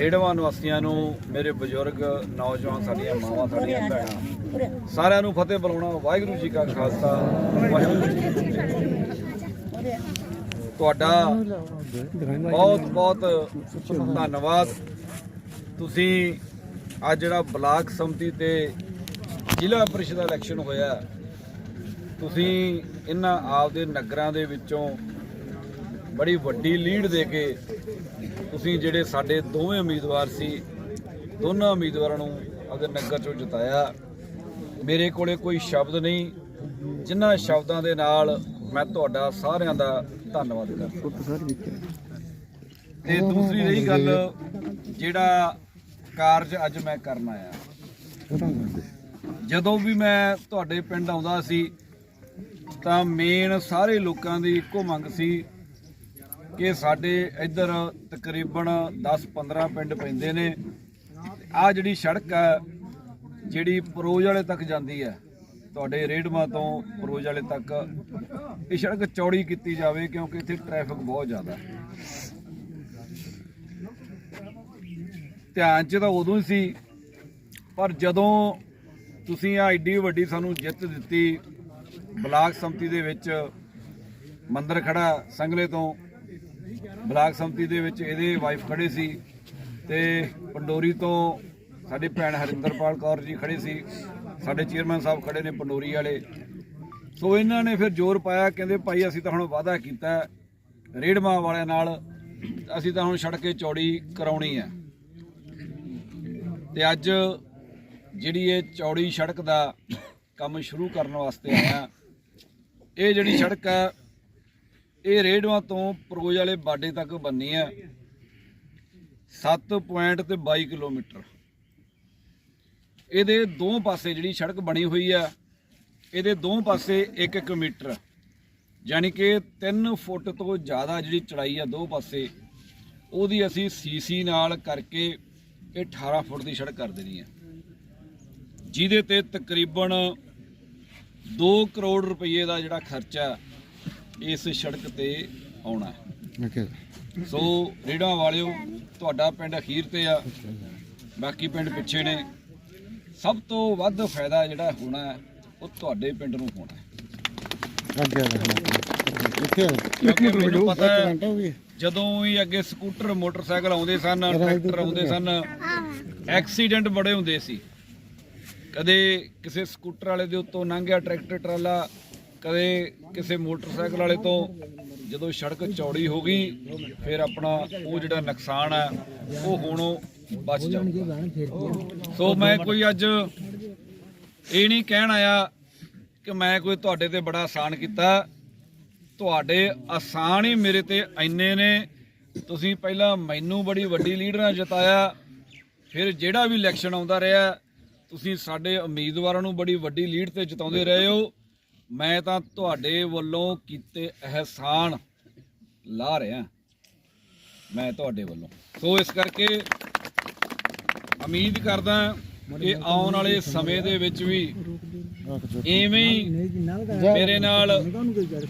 ਏੜਵਾਂ ਨਿਵਾਸੀਆਂ ਨੂੰ ਮੇਰੇ ਬਜ਼ੁਰਗ ਨੌਜਵਾਨ ਸਾਡੀਆਂ ਮਾਵਾਂ, ਸਾਡੀਆਂ ਭੈਣਾਂ, ਸਾਰਿਆਂ ਨੂੰ ਫਤਿਹ ਬੁਲਾਉਣਾ, ਵਾਹਿਗੁਰੂ ਜੀ ਕਾ ਖਾਲਸਾ, ਵਾਹਿਗੁਰੂ ਜੀ ਕੀ ਫਤਿਹ। ਤੁਹਾਡਾ ਬਹੁਤ ਬਹੁਤ ਧੰਨਵਾਦ। ਤੁਸੀਂ ਅੱਜ ਜਿਹੜਾ ਬਲਾਕ ਸੰਮਤੀ ਤੇ ਜ਼ਿਲ੍ਹਾ ਪਰਿਸ਼ਦ ਇਲੈਕਸ਼ਨ ਹੋਇਆ, ਤੁਸੀਂ ਇਹਨਾਂ ਆਪਦੇ ਨਗਰਾਂ ਦੇ ਵਿੱਚੋਂ ਬੜੀ ਵੱਡੀ ਲੀਡ ਦੇ ਕੇ ਤੁਸੀਂ ਜਿਹੜੇ ਸਾਡੇ ਦੋਵੇਂ ਉਮੀਦਵਾਰ ਸੀ ਦੋਨਾਂ ਉਮੀਦਵਾਰਾਂ ਨੂੰ ਆਪਦੇ ਨਗਰ ਚੋਂ ਜਿਤਾਇਆ ਮੇਰੇ ਕੋਲੇ ਕੋਈ ਸ਼ਬਦ ਨਹੀਂ ਜਿਨ੍ਹਾਂ ਸ਼ਬਦਾਂ ਦੇ ਨਾਲ ਮੈਂ ਤੁਹਾਡਾ ਸਾਰਿਆਂ ਦਾ ਧੰਨਵਾਦ ਕਰਦਾ ਤੇ ਦੂਸਰੀ ਰਹੀ ਗੱਲ ਜਿਹੜਾ ਕਾਰਜ ਅੱਜ ਮੈਂ ਕਰਨ ਆਇਆ। ਜਦੋਂ ਵੀ ਮੈਂ ਤੁਹਾਡੇ ਪਿੰਡ ਆਉਂਦਾ ਸੀ ਤਾਂ ਮੇਨ ਸਾਰੇ ਲੋਕਾਂ ਦੀ ਇੱਕੋ ਮੰਗ ਸੀ ਕਿ ਸਾਡੇ ਇੱਧਰ ਤਕਰੀਬਨ 10-15 ਪਿੰਡ ਪੈਂਦੇ ਨੇ। ਆ ਜਿਹੜੀ ਸੜਕ ਹੈ, ਜਿਹੜੀ ਪਰੋਜ ਵਾਲੇ ਤੱਕ ਜਾਂਦੀ ਹੈ, ਤੁਹਾਡੇ ਰੇਡਮਾ ਤੋਂ ਪਰੋਜ ਵਾਲੇ ਤੱਕ, ਇਹ ਸੜਕ ਚੌੜੀ ਕੀਤੀ ਜਾਵੇ ਕਿਉਂਕਿ ਇੱਥੇ ਟ੍ਰੈਫਿਕ ਬਹੁਤ ਜ਼ਿਆਦਾ ਹੈ। ਧਿਆਨ 'ਚ ਤਾਂ ਉਦੋਂ ਹੀ ਸੀ, ਪਰ ਜਦੋਂ ਤੁਸੀਂ ਆ ਐਡੀ ਵੱਡੀ ਸਾਨੂੰ ਜਿੱਤ ਦਿੱਤੀ, ਬਲਾਕ ਸੰਮਤੀ ਦੇ ਵਿੱਚ ਮੰਦਰ ਖੜਾ ਸੰਗਲੇ ਤੋਂ ਬਲਾਕ ਸੰਮਤੀ ਦੇ ਵਿੱਚ ਇਹਦੇ ਵਾਈਫ ਖੜੇ ਸੀ ਤੇ ਪੰਡੋਰੀ ਤੋਂ ਸਾਡੀ ਭੈਣ ਹਰਿੰਦਰਪਾਲ ਕੌਰ ਜੀ ਖੜੇ ਸੀ, ਸਾਡੇ ਚੇਅਰਮੈਨ ਸਾਹਿਬ ਖੜੇ ਨੇ ਪੰਡੋਰੀ ਵਾਲੇ। ਸੋ ਇਹਨਾਂ ਨੇ ਫਿਰ ਜ਼ੋਰ ਪਾਇਆ, ਕਹਿੰਦੇ ਭਾਈ ਅਸੀਂ ਤਾਂ ਹੁਣ ਵਾਅਦਾ ਕੀਤਾ ਹੈ ਰੇੜਮਾ ਵਾਲਿਆਂ ਨਾਲ, ਅਸੀਂ ਤਾਂ ਹੁਣ ਸੜਕੇ ਚੌੜੀ ਕਰਾਉਣੀ ਹੈ। ਤੇ ਅੱਜ ਜਿਹੜੀ ਇਹ ਚੌੜੀ ਸੜਕ ਦਾ ਕੰਮ ਸ਼ੁਰੂ ਕਰਨ ਵਾਸਤੇ ਆਇਆ, ਇਹ ਜਿਹੜੀ ਸੜਕ ਹੈ ਇਹ ਰੇਡਵਾ ਤੋਂ ਪਰੋਜ ਵਾਲੇ ਬਾਡੇ ਤੱਕ ਬੰਨੀ ਹੈ। 7 ਪੁਆਇੰਟ ਤੇ 22 ਕਿਲੋਮੀਟਰ। ਇਹਦੇ ਦੋ ਪਾਸੇ ਜਿਹੜੀ ਸੜਕ ਬਣੀ ਹੋਈ ਆ ਇਹਦੇ ਦੋ ਪਾਸੇ 1-1 ਮੀਟਰ। ਯਾਨੀ ਕਿ 3 ਫੁੱਟ ਤੋਂ ਜ਼ਿਆਦਾ ਜਿਹੜੀ ਚੜਾਈ ਆ ਦੋ ਪਾਸੇ, ਉਹਦੀ ਅਸੀਂ ਸੀਸੀ ਨਾਲ ਕਰਕੇ ਇਹ 18 ਫੁੱਟ ਦੀ ਸੜਕ ਕਰ ਦੇਣੀ ਆ ਜਿਹਦੇ ਤੇ ਤਕਰੀਬਨ 2 ਕਰੋੜ ਰੁਪਏ ਦਾ ਜਿਹੜਾ ਖਰਚਾ ਇਸ ਸੜਕ ਤੇ ਆਉਣਾ ਹੈ। ਸੋ ਰੇੜਾਂ ਵਾਲਿਓ ਤੁਹਾਡਾ ਪਿੰਡ ਅਖੀਰ ਤੇ ਆ। ਬਾਕੀ ਪਿੰਡ ਪਿੱਛੇ ਨੇ। ਸਭ ਤੋਂ ਵੱਧ ਫਾਇਦਾ ਜਿਹੜਾ ਹੋਣਾ ਹੈ, ਉਹ ਤੁਹਾਡੇ ਪਿੰਡ ਨੂੰ ਹੋਣਾ ਹੈ। ਕਿਉਂਕਿ ਮੈਨੂੰ ਪਤਾ ਹੈ ਜਦੋਂ ਵੀ ਅੱਗੇ ਸਕੂਟਰ ਮੋਟਰਸਾਈਕਲ ਆਉਂਦੇ ਸਨ ਟਰੈਕਟਰ ਆਉਂਦੇ ਸਨ ਐਕਸੀਡੈਂਟ ਬੜੇ ਹੁੰਦੇ ਸੀ। ਕਦੇ ਕਿਸੇ ਸਕੂਟਰ ਵਾਲੇ ਦੇ ਉੱਤੋਂ ਲੰਘਿਆ ਟਰੈਕਟਰ ਟਰਾਲਾ ਕਦੇ ਕਿਸੇ ਮੋਟਰਸਾਈਕਲ ਵਾਲੇ ਤੋਂ ਜਦੋਂ ਸੜਕ ਚੌੜੀ ਹੋ ਗਈ, ਫਿਰ ਆਪਣਾ ਉਹ ਜਿਹੜਾ ਨੁਕਸਾਨ ਹੈ, ਉਹ ਹੋਣੋਂ ਬਚ ਜਾਊਗਾ ਸੋ ਮੈਂ ਕੋਈ ਅੱਜ ਇਹ ਨਹੀਂ ਕਹਿਣ ਆਇਆ ਕਿ ਮੈਂ ਕੋਈ ਤੁਹਾਡੇ ਤੇ ਬੜਾ ਆਸਾਨ ਕੀਤਾ। ਤੁਹਾਡੇ ਆਸਾਨ ਹੀ ਮੇਰੇ ਤੇ ਇੰਨੇ ਨੇ। ਤੁਸੀਂ ਪਹਿਲਾਂ ਮੈਨੂੰ ਬੜੀ ਵੱਡੀ ਲੀਡਰ ਨਾਲ ਜਿਤਾਇਆ, ਫਿਰ ਜਿਹੜਾ ਵੀ ਇਲੈਕਸ਼ਨ ਆਉਂਦਾ ਰਿਹਾ, ਤੁਸੀਂ ਸਾਡੇ ਉਮੀਦਵਾਰਾਂ ਨੂੰ ਬੜੀ ਵੱਡੀ ਲੀਡ ਤੇ ਜਿਤਾਉਂਦੇ ਰਹੇ ਹੋ। ਮੈਂ ਤਾਂ ਤੁਹਾਡੇ ਵੱਲੋਂ ਕੀਤੇ ਅਹਿਸਾਨ ਲਾ ਰਿਹਾ। ਮੈਂ ਤੁਹਾਡੇ ਵੱਲੋਂ। ਸੋ ਇਸ ਕਰਕੇ ਉਮੀਦ ਕਰਦਾ ਕਿ ਆਉਣ ਵਾਲੇ ਸਮੇਂ ਦੇ ਵਿੱਚ ਵੀ ਐਵੇਂ ਹੀ ਮੇਰੇ ਨਾਲ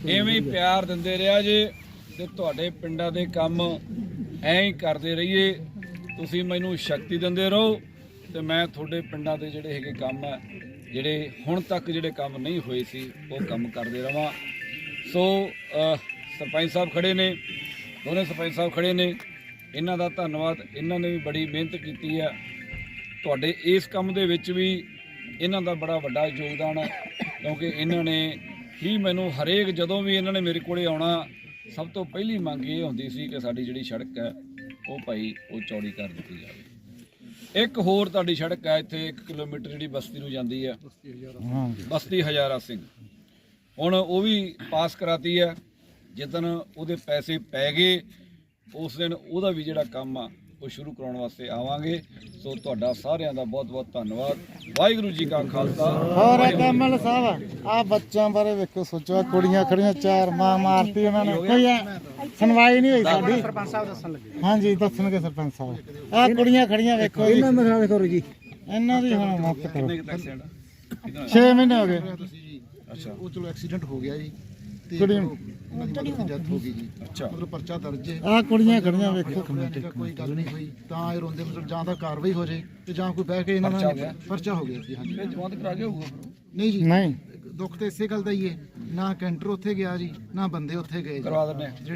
ਐਵੇਂ ਹੀ ਪਿਆਰ ਦਿੰਦੇ ਰਿਹਾ ਜੇ ਤੇ ਤੁਹਾਡੇ ਪਿੰਡਾਂ ਦੇ ਕੰਮ ਐਂ ਹੀ ਕਰਦੇ ਰਹੀਏ। ਤੁਸੀਂ ਮੈਨੂੰ ਸ਼ਕਤੀ ਦਿੰਦੇ ਰਹੋ ਤੇ ਮੈਂ ਤੁਹਾਡੇ ਪਿੰਡਾਂ ਦੇ ਜਿਹੜੇ ਹੈਗੇ ਕੰਮ ਆ ਜਿਹੜੇ ਹੁਣ ਤੱਕ ਜਿਹੜੇ ਕੰਮ ਨਹੀਂ ਹੋਏ ਸੀ, ਉਹ ਕੰਮ ਕਰਦੇ ਰਵਾਂ। ਸੋ ਸਰਪੰਚ ਸਾਹਿਬ ਖੜੇ ਨੇ। ਦੋਨੇ ਸਰਪੰਚ ਸਾਹਿਬ ਖੜੇ ਨੇ। ਇਹਨਾਂ ਦਾ ਧੰਨਵਾਦ। ਇਹਨਾਂ ਨੇ ਵੀ ਬੜੀ ਮਿਹਨਤ ਕੀਤੀ ਹੈ ਤੁਹਾਡੇ ਇਸ ਕੰਮ ਦੇ ਵਿੱਚ ਵੀ ਇਹਨਾਂ ਦਾ ਬੜਾ ਵੱਡਾ ਯੋਗਦਾਨ ਹੈ ਕਿਉਂਕਿ ਇਹਨਾਂ ਨੇ ਹੀ ਮੈਨੂੰ ਹਰੇਕ ਜਦੋਂ ਵੀ ਇਹਨਾਂ ਨੇ ਮੇਰੇ ਕੋਲੇ ਆਉਣਾ, ਸਭ ਤੋਂ ਪਹਿਲੀ ਮੰਗ ਇਹ ਹੁੰਦੀ ਸੀ ਕਿ ਸਾਡੀ ਜਿਹੜੀ ਸੜਕ ਹੈ, ਉਹ ਭਾਈ ਉਹ ਚੌੜੀ ਕਰ ਦਿੱਤੀ ਜਾਵੇ। ਇੱਕ ਹੋਰ ਤੁਹਾਡੀ ਸੜਕ ਹੈ ਇੱਥੇ 1 ਕਿਲੋਮੀਟਰ ਜਿਹੜੀ ਬਸਤੀ ਨੂੰ ਜਾਂਦੀ ਹੈ। ਬਸਤੀ ਹਜ਼ਾਰਾ ਸਿੰਘ। ਹੁਣ ਉਹ ਵੀ ਪਾਸ ਕਰਾਤੀ ਹੈ ਜਿੱਦਣ ਉਹਦੇ ਪੈਸੇ ਪੈ ਗਏ ਉਸ ਦਿਨ ਉਹਦਾ ਵੀ ਜਿਹੜਾ ਕੰਮ ਆ ਉਹ ਸ਼ੁਰੂ ਕਰਾਉਣ ਵਾਸਤੇ ਆਵਾਂਗੇ। ਸੋ ਤੁਹਾਡਾ ਸਾਰਿਆਂ ਦਾ ਬਹੁਤ ਬਹੁਤ ਧੰਨਵਾਦ। ਵਾਹਿਗੁਰੂ ਜੀ ਕਾ ਖਾਲਸਾ। ਹੋਰ ਕਮਲ ਸਾਹਿਬ ਆ ਬੱਚਿਆਂ ਬਾਰੇ ਵੇਖੋ ਸੋਚੋ ਆਹ ਕੁੜੀਆਂ ਖੜੀਆਂ ਚਾਰ ਮਾਂ ਮਾਰਤੀ ਉਹਨਾਂ ਨੇ। ਕੋਈ ਸੁਣਵਾਈ ਨਹੀਂ ਹੋਈ ਸਾਡੀ। ਸਰਪੰਚ ਸਾਹਿਬ ਦੱਸਣ ਲੱਗੇ। ਹਾਂਜੀ ਦੱਸਣਗੇ ਸਰਪੰਚ ਸਾਹਿਬ। ਆ ਕੁੜੀਆਂ ਖੜੀਆਂ ਵੇਖੋ ਜੀ। ਇਹਨਾਂ ਕਰੋ ਜੀ। ਇਹਨਾਂ ਦੀ ਹੁਣ ਮੱਤ ਕਰੋ। ਕਿੰਨੇ ਕੁ ਪੈਸੇ ਆਣਾ 6 ਮਹੀਨੇ ਹੋ ਗਏ। ਅੱਛਾ। ਉਹ ਚਲੋ ਐਕਸੀਡੈਂਟ ਹੋ ਗਿਆ ਜੀ। ਤੇ ਕੁੜੀ ਉਹ ਇਹਨਾਂ ਦੀ ਮਤਲਬ ਡੈਥ ਹੋ ਗਈ ਜੀ। ਅੱਛਾ। ਮਤਲਬ ਪਰਚਾ ਦਰਜ ਹੈ। ਆ ਕੁੜੀਆਂ ਖੜੀਆਂ ਵੇਖੋ। ਜਾਂ ਕੋਈ ਗੱਲ ਨਹੀਂ ਹੋਈ। ਤਾਂ ਇਹ ਰੋਂਦੇ ਮਤਲਬ ਜਾਂ ਤਾਂ ਕਾਰਵਾਈ ਹੋ ਜਾਏ ਤੇ ਜਾਂ ਕੋਈ ਬਹਿ ਕੇ ਇਹਨਾਂ ਪਰਚਾ ਹੋ ਨਾਲ ਗਿਆ? ਪਰਚਾ ਹੋ ਗਿਆ ਜੀ ਹਾਂਜੀ। ਇਹ ਜਵਾਨ ਕਰਾ ਕੇ ਹੋਊਗਾ ਨਹੀਂ ਜੀ। ਨਹੀਂ। ਦੁੱਖ ਤੇ ਇਸੇ ਗੱਲ ਦਾ ਹੀ ਹੈ। ਨਾ ਕੈਂਟਰ ਉੱਥੇ ਗਿਆ ਜੀ ਨਾ ਬੰਦੇ ਉੱਥੇ ਗਏ ਜੀ। ਕਰਵਾ ਦਿੰਦੇ ਆ। ਜਿਹੜੀ